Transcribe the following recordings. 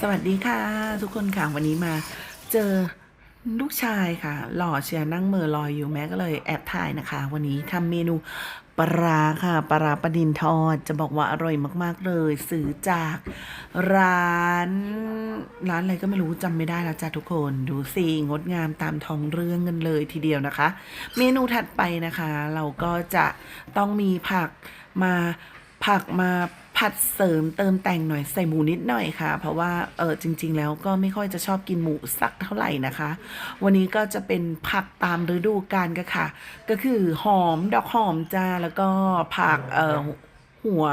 สวัสดีค่ะ ทุกคนค่ะ วันนี้มาเจอลูกชายค่ะ หล่อเชียร์นั่งเมอลอยอยู่แม่ก็เลยแอบถ่ายนะคะ วันนี้ทำเมนูปลาค่ะปลาปดินทอด จะบอกว่าอร่อยมาก ๆ เลยซื้อจากร้านร้านอะไรก็ไม่รู้จำไม่ได้แล้วจ้ะทุกคนดูสิงดงามตามท้องเรื่องกันเลยทีเดียวนะคะ เมนูถัดไปนะคะ เราก็จะต้องมีผักมาผักมา ผัดเสริมเติมแต่งหน่อยใส่หมูนิดหน่อยค่ะ เพราะว่าเออจริง ๆ แล้วก็ไม่ค่อยจะชอบกินหมูสักเท่าไหร่นะคะ วันนี้ก็จะเป็นผักตามฤดูกาลก็ค่ะ ก็คือหอมดอกหอมจ้าแล้วก็ผักเออหัว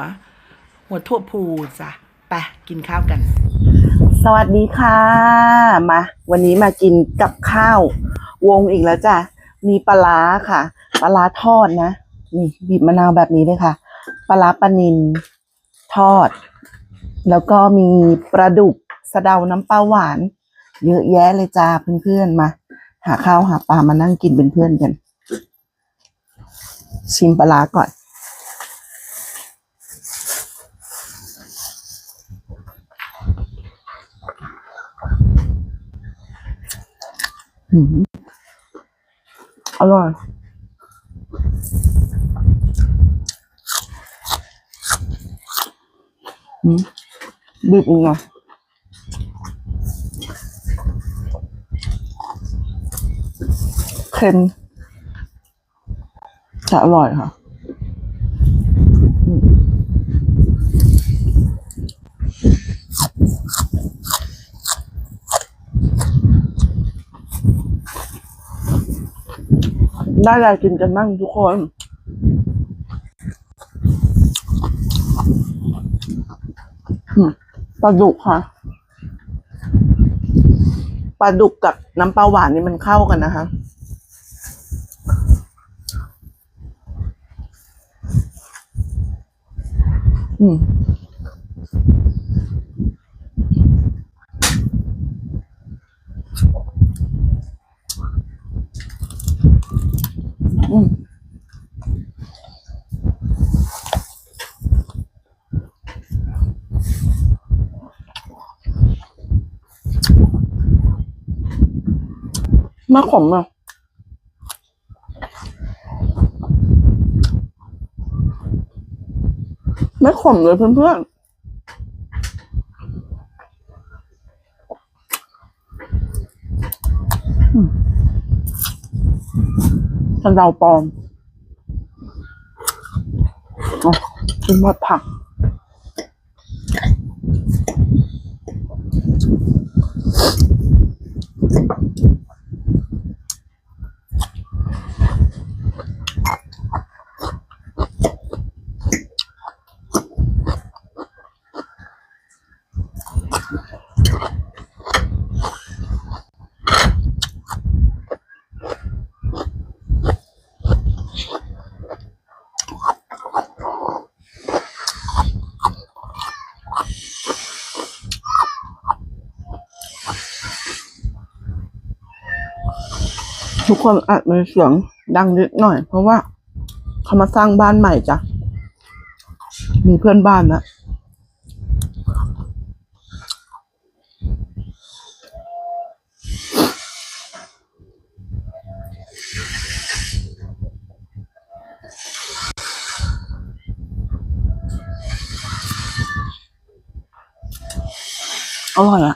หัวถั่วพูจ้ะไปกินข้าวกัน สวัสดีค่ะมาวันนี้มากินกับข้าว วงอีกแล้วจ้ะมีปลาค่ะปลาทอดนะนี่บีบมะนาวแบบนี้เลยค่ะปลาร้าปลานิน ทอด แล้วก็มีปลาดุกสะเดาน้ำปลาหวาน เยอะแยะเลยจ้าเพื่อนๆมา หาข้าวหาปลามานั่งกินเป็นเพื่อนกัน ชิมปลาร้าก่อนอร่อย อืม บีบอีกหน่อยเค็มแต่อร่อยค่ะได้อะไรกินกันบ้างทุกคน อืม ปลาดุกค่ะปลาดุกกับน้ำปลาหวานนี่มันเข้ากันนะคะ อืมอืม ไม่ขมอะไม่ขมเลยเพื่อนๆอืมสะเดาปลอมอ๋อกินหมดผัก ทุกคนอาจมีเสียงดังนิดหน่อย เพราะว่าเขามาสร้างบ้านใหม่จ้ะ มีเพื่อนบ้านนะ อร่อยอะ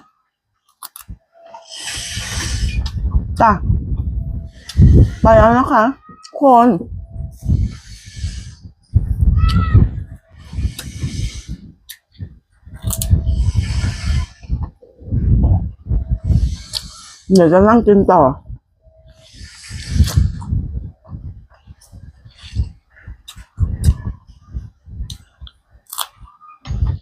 จ้ะไปแล้วนะคะทุกคนเดี๋ยวจะนั่งกินต่อ